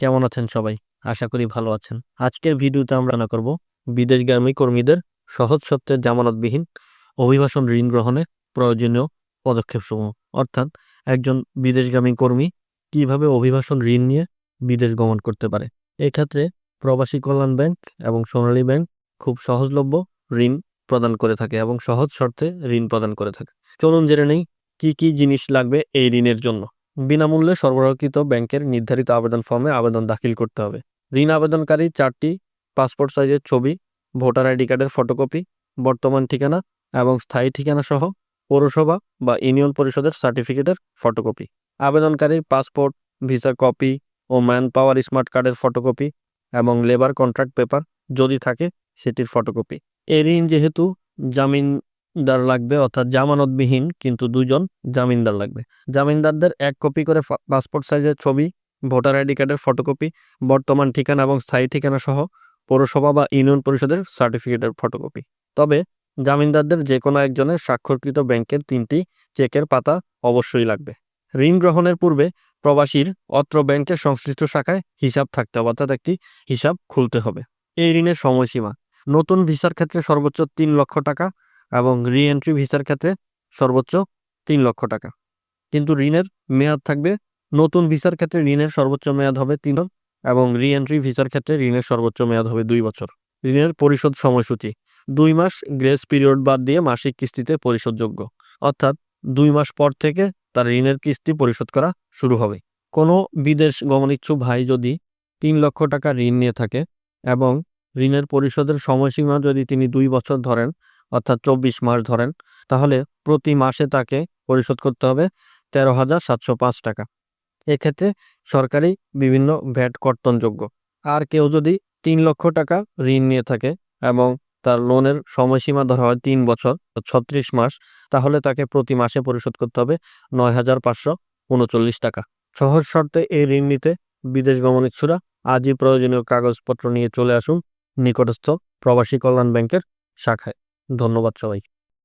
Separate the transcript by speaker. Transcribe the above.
Speaker 1: কেমন আছেন সবাই? আশা করি ভালো আছেন। আজকের ভিডিওতে আমরা আলোচনা করব বিদেশগামী কর্মীদের সহজ সত্ত্বের জামানতবিহীন অভিবাসন ঋণ গ্রহণে প্রয়োজনীয় পদক্ষেপসমূহ। অর্থাৎ একজন বিদেশগামী কর্মী কীভাবে অভিবাসন ঋণ নিয়ে বিদেশ গমন করতে পারে? এক্ষেত্রে প্রবাসী কল্যাণ ব্যাংক এবং সোনালী ব্যাংক খুব সহজলভ্য ঋণ প্রদান করে থাকে এবং সহজ শর্তে ঋণ প্রদান করে থাকে। চলুন জেনে নেই কি কি জিনিস লাগবে এই ঋণের জন্য। বিনামূল্যে সরবরাহকৃত ব্যাংকের নির্ধারিত আবেদন ফর্মে আবেদন দাখিল করতে হবে। ঋণ আবেদনকারী চারটি পাসপোর্ট সাইজের ছবি, ভোটার আইডি কার্ডের ফটোকপি, বর্তমান ঠিকানা এবং স্থায়ী ঠিকানা সহ পৌরসভা বা ইউনিয়ন পরিষদের সার্টিফিকেটের ফটোকপি। আবেদনকারীর পাসপোর্ট, ভিসা কপি ও ম্যান পাওয়ার স্মার্ট কার্ডের ফটোকপি এবং লেবার কন্ট্রাক্ট পেপার যদি থাকে, সেটির ফটোকপি। এ ঋণ যেহেতু জামিনদার লাগবে, অর্থাৎ জামানতবিহীন কিন্তু দুজন জামিনদার লাগবে। জামিনদারদের এক কপি করে পাসপোর্ট সাইজের ছবি, ভোটার আইডি কার্ডের ফটোকপি, বর্তমান ঠিকানা এবং স্থায়ী ঠিকানা সহ পৌরসভা বা ইউনিয়ন পরিষদের সার্টিফিকেটের ফটোকপি। তবে জামিনদারদের যে কোনো একজনের স্বাক্ষরকৃত ব্যাংকের তিনটি চেকের পাতা অবশ্যই লাগবে। ঋণ গ্রহণের পূর্বে প্রবাসীর অত্র ব্যাংকের সংশ্লিষ্ট শাখায় হিসাব থাকতে হবে, অর্থাৎ একটি হিসাব খুলতে হবে। এই ঋণের সময়সীমা। নতুন ভিসার ক্ষেত্রে সর্বোচ্চ তিন লক্ষ টাকা এবং রি এন্ট্রি ভিসার ক্ষেত্রে সর্বোচ্চ তিন লক্ষ টাকা। কিন্তু ঋণের মেয়াদ থাকবে, নতুন ভিসার ক্ষেত্রে ঋণের সর্বোচ্চ মেয়াদ হবে তিন এবং রি এন্ট্রি ভিসার ক্ষেত্রে ঋণের সর্বোচ্চ মেয়াদ হবে দুই বছর। ঋণের পরিশোধ সময়সূচি, দুই মাস গ্রেস পিরিয়ড বাদ দিয়ে মাসিক কিস্তিতে পরিশোধযোগ্য। অর্থাৎ দুই মাস পর থেকে তার ঋণের কিস্তি পরিশোধ করা শুরু হবে। কোনো বিদেশ গমনিচ্ছু ভাই যদি তিন লক্ষ টাকা ঋণ নিয়ে থাকে এবং ঋণের পরিশোধের সময়সীমা যদি তিনি দুই বছর ধরেন অর্থাৎ চব্বিশ মাস ধরেন, তাহলে প্রতি মাসে তাকে পরিশোধ করতে হবে তেরো হাজার সাতশো পাঁচ টাকা। এক্ষেত্রে সরকারি বিভিন্ন ভ্যাট কর্তনযোগ্য। আর কেউ যদি তিন লক্ষ টাকা ঋণ নিয়ে থাকে এবং তার লোনের সময়সীমা ধরা হয় তিন বছর, ছত্রিশ মাস, তাহলে তাকে প্রতি মাসে পরিশোধ করতে হবে নয় হাজার পাঁচশো উনচল্লিশ টাকা। সহজ শর্তে এই ঋণ নিতে বিদেশ গমন ইচ্ছুরা আজই প্রয়োজনীয় কাগজপত্র নিয়ে চলে আসুন নিকটস্থ প্রবাসী কল্যাণ ব্যাংকের শাখায়। ধন্যবাদ সবাই